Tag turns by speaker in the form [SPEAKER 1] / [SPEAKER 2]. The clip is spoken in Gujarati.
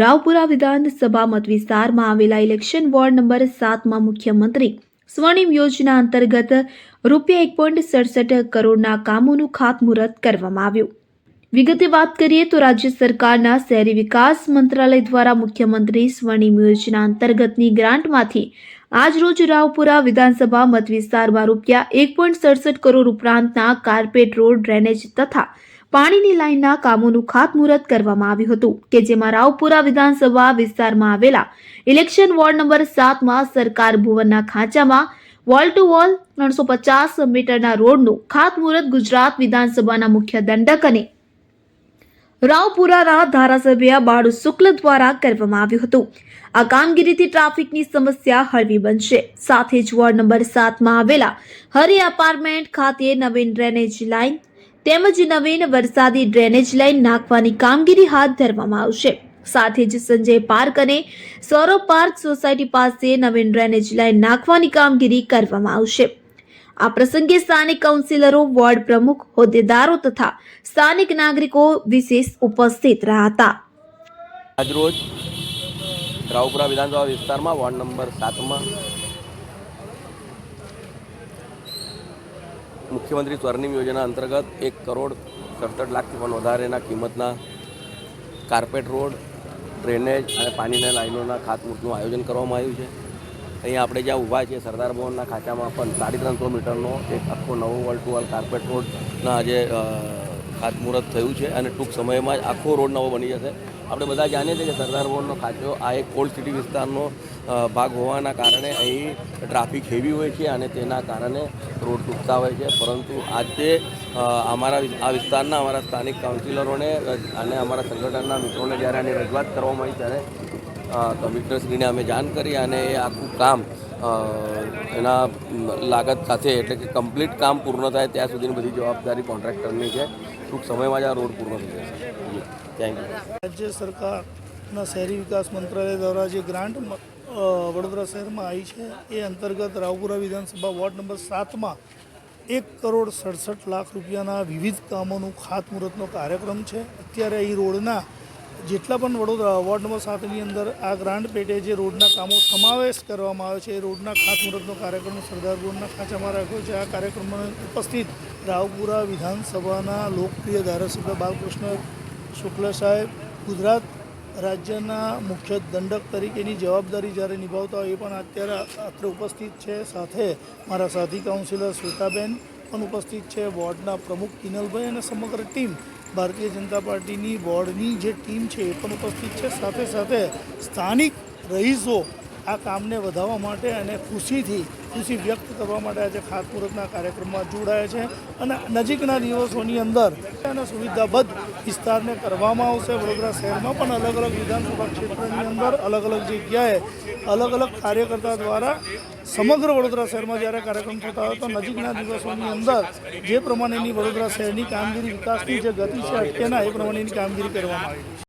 [SPEAKER 1] રાવપુરા વિધાનસભા મત વિસ્તારમાં આવેલા ઇલેક્શન વોર્ડ નંબર સાતમાં મુખ્યમંત્રી સ્વર્ણિમ યોજના અંતર્ગત રૂપિયા એક પોઈન્ટ સડસઠ કરોડના કામોનું ખાતમુહૂર્ત કરવામાં આવ્યું. વિગતે વાત કરીએ તો રાજ્ય સરકારના શહેરી વિકાસ મંત્રાલય દ્વારા મુખ્યમંત્રી સ્વર્ણિમ યોજના અંતર્ગતની ગ્રાન્ટમાંથી આજરોજ રાવપુરા વિધાનસભા મત વિસ્તારમાં રૂપિયા એક પોઈન્ટ સડસઠ કરોડ ઉપરાંતના કાર્પેટ રોડ ડ્રેનેજ તથા પાણીની લાઇનના કામોનું ખાતમુહૂર્ત કરવામાં આવ્યું હતું કે જેમાં રાવપુરા વિધાનસભા વિસ્તારમાં આવેલા ઇલેક્શન વોર્ડ નંબર સાતમાં સરકાર ભુવનના ખાંચામાં વોલ ટુ વોલ ત્રણસો પચાસ મીટરના રોડનું ખાતમુહૂર્ત ગુજરાત વિધાનસભાના મુખ્ય દંડક અને રાવપુરાના ધારાસભ્ય બાળુ શુક્લ દ્વારા કરવામાં આવ્યું હતું. આ કામગીરીથી ટ્રાફિકની સમસ્યા હળવી બનશે. સાથે જ વોર્ડ નંબર સાતમાં આવેલા હરિ અપાર્ટમેન્ટ ખાતે નવીન ડ્રેનેજ લાઇન તેમજ નવીન વરસાદી ડ્રેનેજ લાઇન નાખવાની કામગીરી હાથ ધરવામાં આવશે. સાથે જ સંજય પાર્ક અને સૌરભ પાર્ક સોસાયટી પાસે નવીન ડ્રેનેજ લાઇન નાખવાની કામગીરી કરવામાં આવશે. આ પ્રસંગે સ્થાનિક કાઉન્સિલરો, વોર્ડ પ્રમુખ, હોદ્દેદારો તથા સ્થાનિક નાગરિકો વિશેષ ઉપસ્થિત રહ્યા હતા.
[SPEAKER 2] આજરોજ રાવપુરા વિધાનસભા વિસ્તારમાં વોર્ડ નંબર સાતમાં મુખ્યમંત્રી સ્વર્ણિમ યોજના અંતર્ગત એક કરોડ સડસઠ લાખથી પણ વધારેના કિંમતના કાર્પેટ રોડ ડ્રેનેજ અને પાણીના લાઈનોના ખાતમુહૂર્તનું આયોજન કરવામાં આવ્યું છે. અહીંયા આપણે જ્યાં ઊભા છીએ સરદાર ભવનના ખાંચામાં પણ સાડી ત્રણસો મીટરનો એક આખો નવો વર્લ્ડ ટુ વર્લ્ડ કાર્પેટ રોડના અ, ખાતમુહૂર્ત થયું છે અને ટૂંક સમયમાં જ આખો રોડ નવો બની જશે. આપણે બધા જાણીએ છીએ કે સરદાર રોડનો ખાચો આ એક ઓલ્ડ સિટી વિસ્તારનો ભાગ હોવાના કારણે અહીં ટ્રાફિક હેવી હોય છે અને તેના કારણે રોડ તૂટતા હોય છે. પરંતુ આજે અમારા આ વિસ્તારના અમારા સ્થાનિક કાઉન્સિલરોને અને અમારા સંગઠનના મિત્રોને જ્યારે આની રજૂઆત કરવામાં આવી ત્યારે કમિશનરશ્રીને અમે જાણ કરી અને એ આખું કામ એના લાગત સાથે એટલે કે કમ્પ્લીટ કામ પૂર્ણ થાય ત્યાં સુધીની બધી જવાબદારી કોન્ટ્રાક્ટરની છે. ટૂંક સમયમાં જ આ રોડ પૂર્ણ થઈ જશે. થેન્ક યુ
[SPEAKER 3] રાજ્ય સરકારના શહેરી વિકાસ મંત્રાલય દ્વારા જે ગ્રાન્ટ વડોદરા શહેરમાં આવી છે, એ અંતર્ગત રાવપુરા વિધાનસભા વોર્ડ નંબર સાતમાં એક કરોડ સડસઠ લાખ રૂપિયાના વિવિધ કામોનું ખાતમુહૂર્તનો કાર્યક્રમ છે. અત્યારે અહીં રોડના જેટલા પણ વડોદરા વોર્ડ નંબર સાતની અંદર આ ગ્રાન્ડ પેટે જે રોડના કામો સમાવેશ કરવામાં આવે છે, એ રોડના ખાતમુહૂર્તનો કાર્યક્રમ સરદાર રોડના ખાંચામાં રાખ્યો છે. આ કાર્યક્રમમાં ઉપસ્થિત રાવપુરા વિધાનસભાના લોકપ્રિય ધારાસભ્ય બાલકૃષ્ણ શુક્લ સાહેબ, ગુજરાત રાજ્યના મુખ્ય દંડક તરીકેની જવાબદારી જ્યારે નિભાવતા હોય એ પણ અત્યારે અત્રે ઉપસ્થિત છે. સાથે મારા સાથી કાઉન્સિલર શ્વેતાબેન પણ ઉપસ્થિત છે. વોર્ડના પ્રમુખ કિનલભાઈ અને સમગ્ર ટીમ ભારતીય જનતા પાર્ટીની વોર્ડની જે ટીમ છે એ પણ ઉપસ્થિત છે. સાથે સાથે સ્થાનિક રહીશો આ કામને વધારવા માટે અને ખુશીથી ખુશી વ્યક્ત કરવા માટે આજે ખાતમુહૂર્તના કાર્યક્રમમાં જોડાયા છે અને નજીકના દિવસોની અંદર અને સુવિધાબદ્ધ વિસ્તારને કરવામાં આવશે. વડોદરા શહેરમાં પણ અલગ અલગ વિધાનસભા ક્ષેત્રની અંદર અલગ અલગ જગ્યાએ અલગ અલગ કાર્યકર્તા દ્વારા સમગ્ર વડોદરા શહેરમાં જ્યારે કાર્યક્રમ થતા હોય તો નજીકના દિવસોની અંદર જે પ્રમાણેની વડોદરા શહેરની કામગીરી વિકાસની જે ગતિ છે, અટકેના એ પ્રમાણેની કામગીરી કરવામાં આવી.